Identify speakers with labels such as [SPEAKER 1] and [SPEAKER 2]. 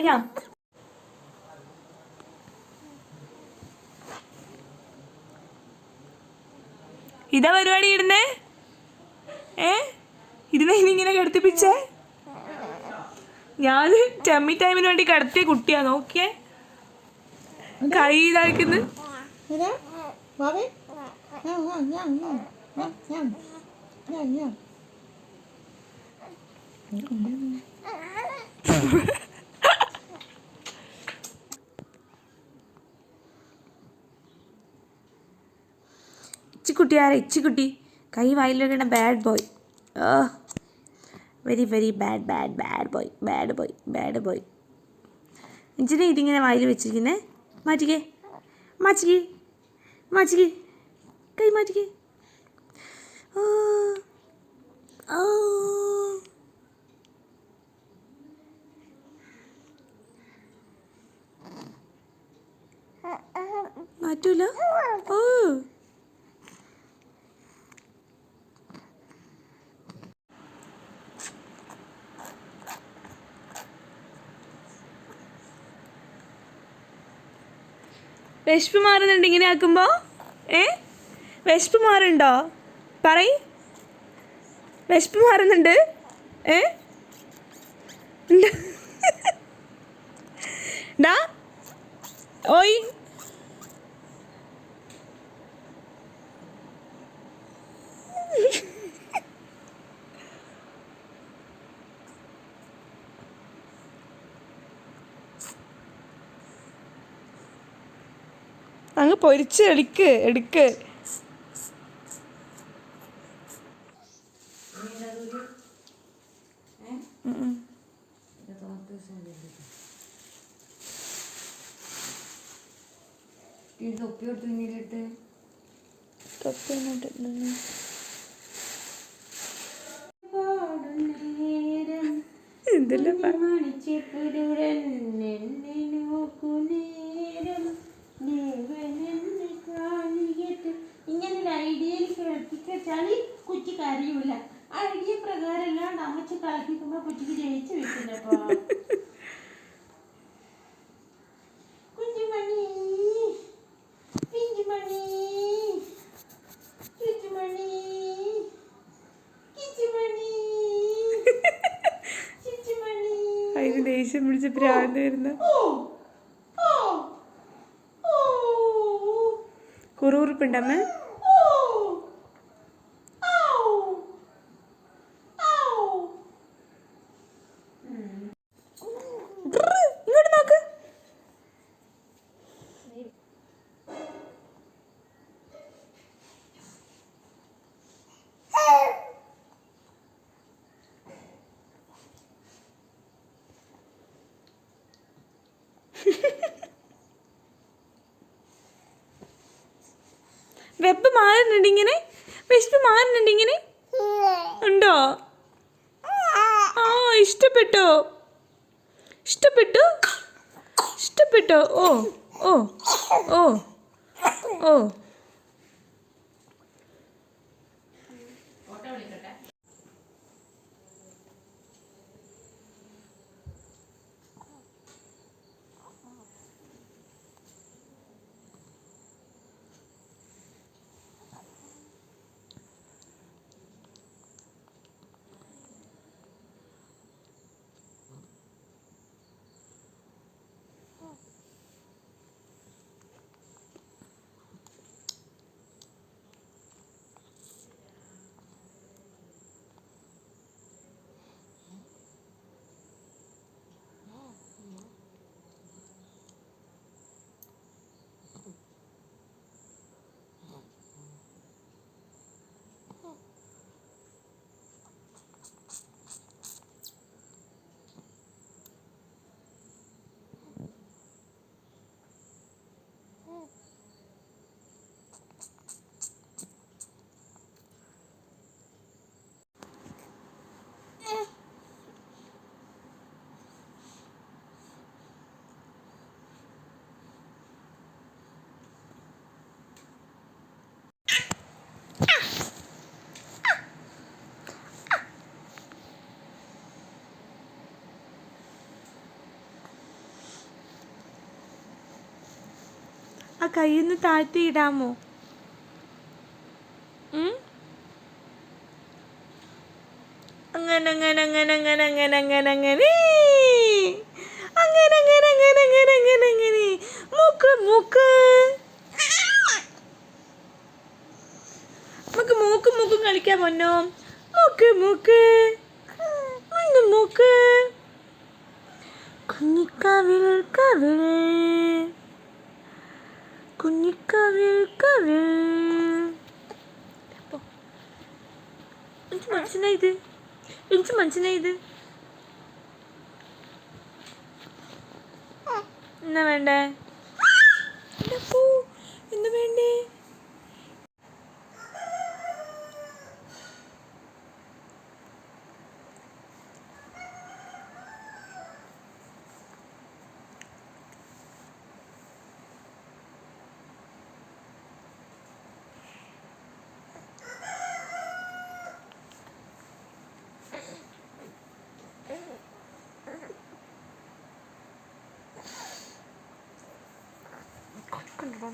[SPEAKER 1] കഴിഞ്ഞോ? ഇതാ പരിപാടി ഇടുന്നേ? ഏ? ഇതിനെ ഇനിങ്ങനെ കിടത്തിപ്പിച്ചേ? ഞാൻ ചമ്മി ടൈമിന് വേണ്ടി കിടത്തിയ കുട്ടിയാ നോക്കിയേ. കൈ ഇതാക്കുന്നു.
[SPEAKER 2] Yeah, Bobby.
[SPEAKER 1] ഇച്ചിക്കുട്ടി ആരാ ഇച്ചിക്കുട്ടി. കൈ വെക്കണ bad boy very very bad bad bad boy bad boy bad boy എന്തിനാ ഇതിങ്ങനെ വായിൽ വെച്ചിരിക്കുന്നേ. മാറ്റിക്കേ. മാറ്റിക്കേ. മാറ്റിക്കേ. കൈ മാറ്റിക്കേ. മാറ്റൂല? ഓ. വിശപ്പ് മാറുന്നുണ്ട് ഇങ്ങനെ ആക്കുമ്പോ? ഏ? വിശപ്പ് മാറുണ്ടോ പറയ്. വിശപ്പ് മാറുന്നുണ്ട്. ഏ. ഡാ ഓയ്. അങ്ങ് പൊരിച്ച് എടുക്ക് എടുക്ക് ഇതിലെ ഉം.
[SPEAKER 2] തൊപ്പി നോക്കുന്നേ
[SPEAKER 1] തൊപ്പി. എന്തെല്ലാം
[SPEAKER 2] കേൾപ്പിച്ചാൽ കുറ്റി കരയൂല. അഴകിയ പ്രകാരം എല്ലാം അമ്മച്ച് കളിപ്പിക്കുമ്പോ കുറ്റിക്ക് ജയിച്ചു വെക്കുന്നു കുഞ്ഞുമണി പിഞ്ചുമണി ചുറ്റുമണി കിച്ചുമണി ചുറ്റുമണി
[SPEAKER 1] അതിന് ദേഷ്യം പിടിച്ച് പ്രാന്ത് വരുന്ന. കുറുകുറുപ്പുണ്ടമ്മ. വെപ്പ് മാറുന്നുണ്ട് ഇങ്ങനെ? വിശപ്പ് മാറുന്നുണ്ട് ഇങ്ങനെ? ഉണ്ടോ? ആ ഇഷ്ടപ്പെട്ടോ? ഇഷ്ടപ്പെട്ടു? ഇഷ്ടപ്പെട്ടോ? ഓ ഓ ഓ ഓ. കൈയൊന്ന് താഴ്ത്തിയിടാമോ? അങ്ങനെ മൂക്ക് മൂക്ക്. കളിക്കാൻ പൊന്നോ. മൂക്ക് മൂക്ക്. മൂക്ക്. കുഞ്ഞിക്കാവിൽ കവിൾ കുഞ്ഞിക്കാവിൽ കവിൽ എനിക്ക് മനസ്സിലായത് എനിക്ക് മനസ്സിലായത് എന്നാ വേണ്ടേ? എന്നാ വേണ്ടേ? এবং